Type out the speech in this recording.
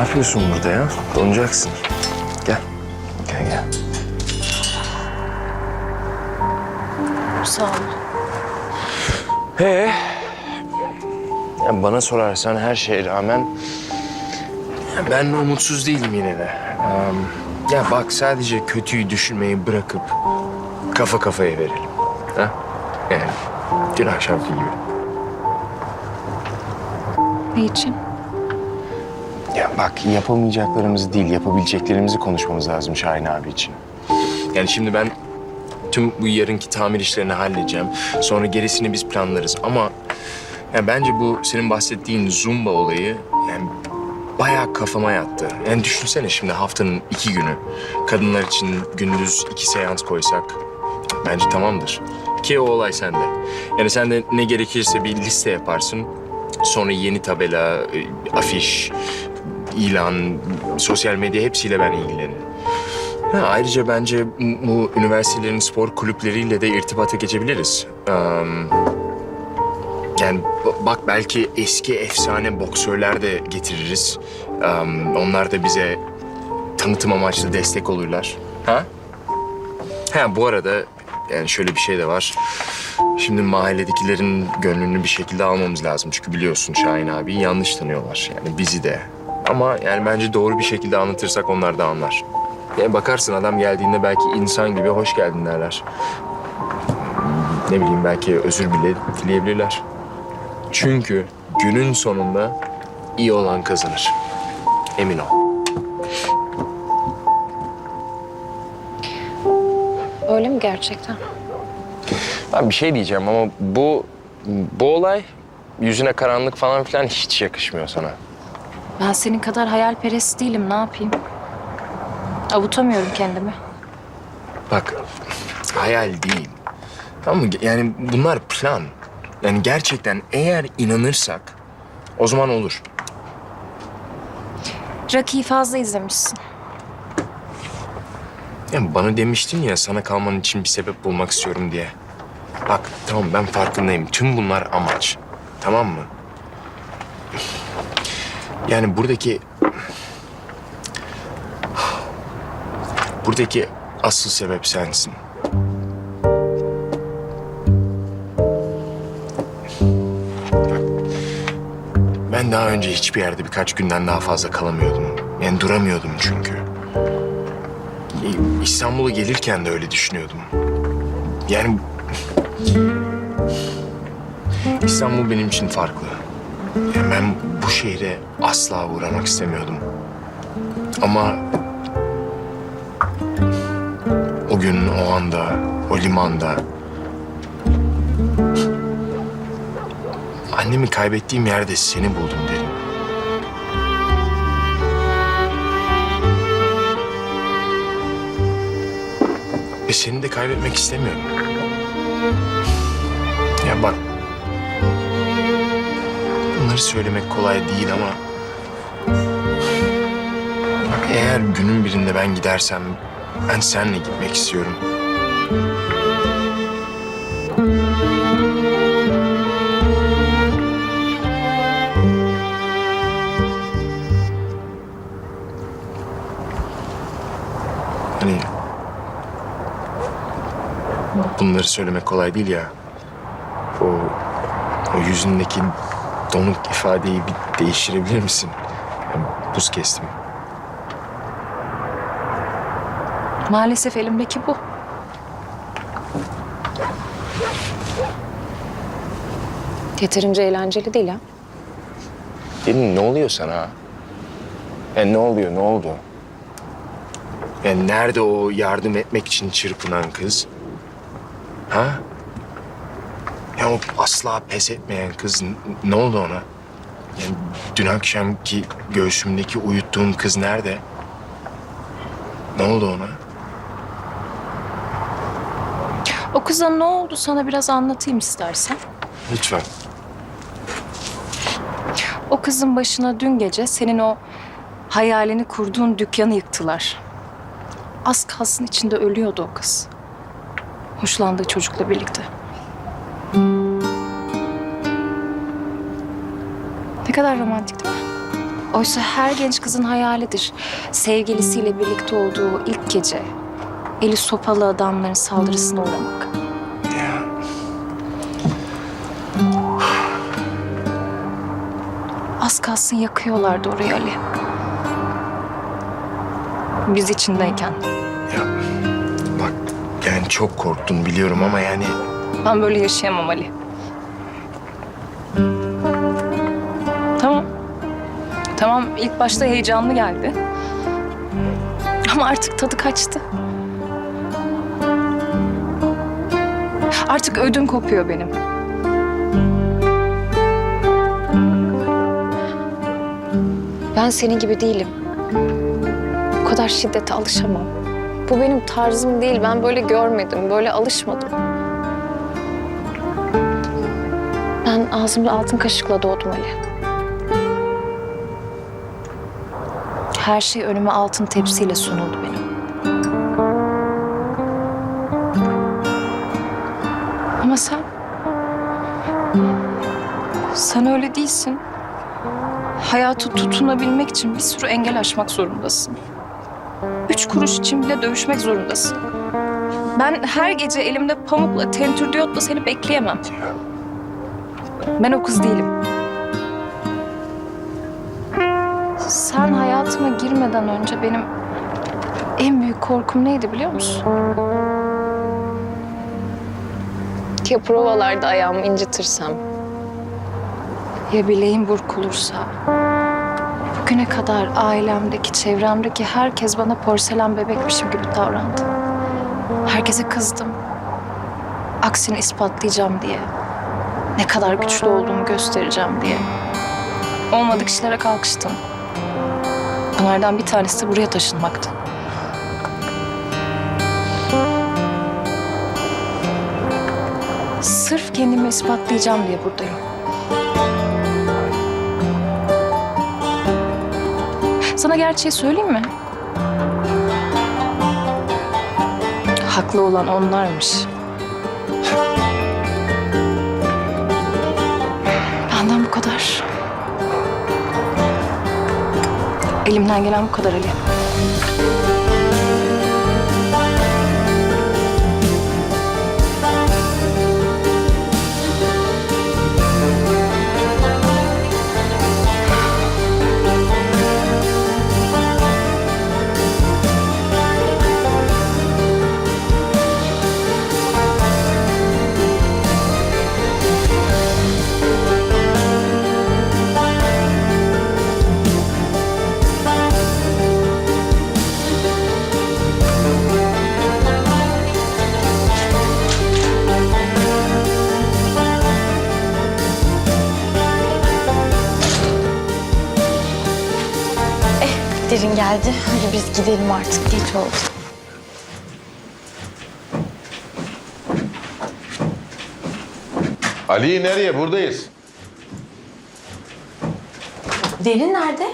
yapıyorsun burada ya? Donacaksın. Gel. Gel gel. Sağ ol. Ee, ya bana sorarsan her şeye rağmen ya ben umutsuz değilim yine de. Am, ya bak sadece kötüyü düşünmeyi bırakıp kafa kafaya verelim. Ha? Yani dün akşamki gibi. Ne için? Bak yapamayacaklarımızı değil yapabileceklerimizi konuşmamız lazım Şahin abi için. Yani şimdi ben tüm bu yarınki tamir işlerini halledeceğim. Sonra gerisini biz planlarız ama ya bence bu senin bahsettiğin zumba olayı yani bayağı kafama yattı. Yani düşünsene şimdi haftanın iki günü kadınlar için gündüz iki seans koysak bence tamamdır. Ki o olay sende. Yani sen de ne gerekirse bir liste yaparsın. Sonra yeni tabela, e, afiş, ilan, sosyal medya hepsiyle ben ilgilenirim. Ha, ayrıca bence bu üniversitelerin spor kulüpleriyle de irtibata geçebiliriz. Am, yani bak belki eski efsane boksörler de getiririz. Am, onlar da bize tanıtım amaçlı destek olurlar. Ha? Ha bu arada yani şöyle bir şey de var. Şimdi mahalledekilerin gönlünü bir şekilde almamız lazım. Çünkü biliyorsun Şahin abi yanlış tanıyorlar. Yani bizi de. Ama yani bence doğru bir şekilde anlatırsak onlar da anlar. Yani bakarsın adam geldiğinde belki insan gibi hoş geldin derler. Ne bileyim belki özür bile dileyebilirler. Çünkü günün sonunda iyi olan kazanır. Emin ol. Öyle mi gerçekten? Ben bir şey diyeceğim ama bu bu olay yüzüne karanlık falan filan hiç yakışmıyor sana. Ben senin kadar hayalperest değilim. Ne yapayım? Avutamıyorum kendimi. Bak hayal değil. Tamam mı? Yani bunlar plan. Yani gerçekten eğer inanırsak o zaman olur. Rocky'yi fazla izlemişsin. Yani bana demiştin ya sana kalman için bir sebep bulmak istiyorum diye. Bak tamam ben farkındayım. Tüm bunlar amaç. Tamam mı? Yani buradaki... Buradaki asıl sebep sensin. Ben daha önce hiçbir yerde birkaç günden daha fazla kalamıyordum. Yani duramıyordum çünkü. İstanbul'a gelirken de öyle düşünüyordum. Yani İstanbul benim için farklı. Yani ben bu şehre asla uğramak istemiyordum. Ama o gün, o anda, o limanda annemi kaybettiğim yerde seni buldum dedim. Ve seni de kaybetmek istemiyorum. Ya bak. Bunları söylemek kolay değil ama... Bak eğer günün birinde ben gidersem... Ben seninle gitmek istiyorum. Hani bunları söylemek kolay değil ya. O, o yüzündeki donuk ifadeyi bir değiştirebilir misin? Yani buz kestim. Maalesef elimdeki bu. Yeterince eğlenceli değil ha. Dedim ne oluyor sana? Yani ne oluyor, ne oldu? Yani nerede o yardım etmek için çırpınan kız? Ha? Ya o asla pes etmeyen kız ne oldu ona? Yani dün akşamki göğsümdeki uyuttuğum kız nerede? Ne oldu ona? O kıza ne oldu sana biraz anlatayım istersen. Lütfen. O kızın başına dün gece senin o hayalini kurduğun dükkanı yıktılar. Az kalsın içinde ölüyordu o kız. Hoşlandığı çocukla birlikte. Ne kadar romantik değil mi? Oysa her genç kızın hayalidir. Sevgilisiyle birlikte olduğu ilk gece eli sopalı adamların saldırısına uğramak. Ya Az kalsın yakıyorlardı orayı Ali. Biz içindeyken. ya bak yani çok korktun biliyorum ama yani Ben böyle yaşayamam Ali. Tamam. Tamam ilk başta heyecanlı geldi. Ama artık tadı kaçtı. Artık ödüm kopuyor benim. Ben senin gibi değilim. Bu kadar şiddete alışamam. Bu benim tarzım değil. Ben böyle görmedim, böyle alışmadım. Ben ağzımda altın kaşıkla doğdum Ali. Her şey önüme altın tepsiyle sunuldu benim. Ama sen... Sen öyle değilsin. Hayatı tutunabilmek için bir sürü engel aşmak zorundasın. Üç kuruş için bile dövüşmek zorundasın. Ben her gece elimde pamukla, tentürdiyotla seni bekleyemem. Ben o kız değilim. Sen hayatıma girmeden önce benim en büyük korkum neydi biliyor musun? Ya provalarda ayağımı incitirsem? Ya bileğim burkulursa? Bugüne kadar ailemdeki, çevremdeki herkes bana porselen bebekmişim gibi davrandı. Herkese kızdım. Aksini ispatlayacağım diye. Ne kadar güçlü olduğumu göstereceğim diye. Olmadık işlere kalkıştım. Bunlardan bir tanesi de buraya taşınmaktı. Sırf kendimi ispatlayacağım diye buradayım. Sana gerçeği söyleyeyim mi? Haklı olan onlarmış. Elimden gelen bu kadar Ali. Derin geldi. Hadi biz gidelim artık. Geç oldu. Ali nereye? Buradayız. Derin nerede?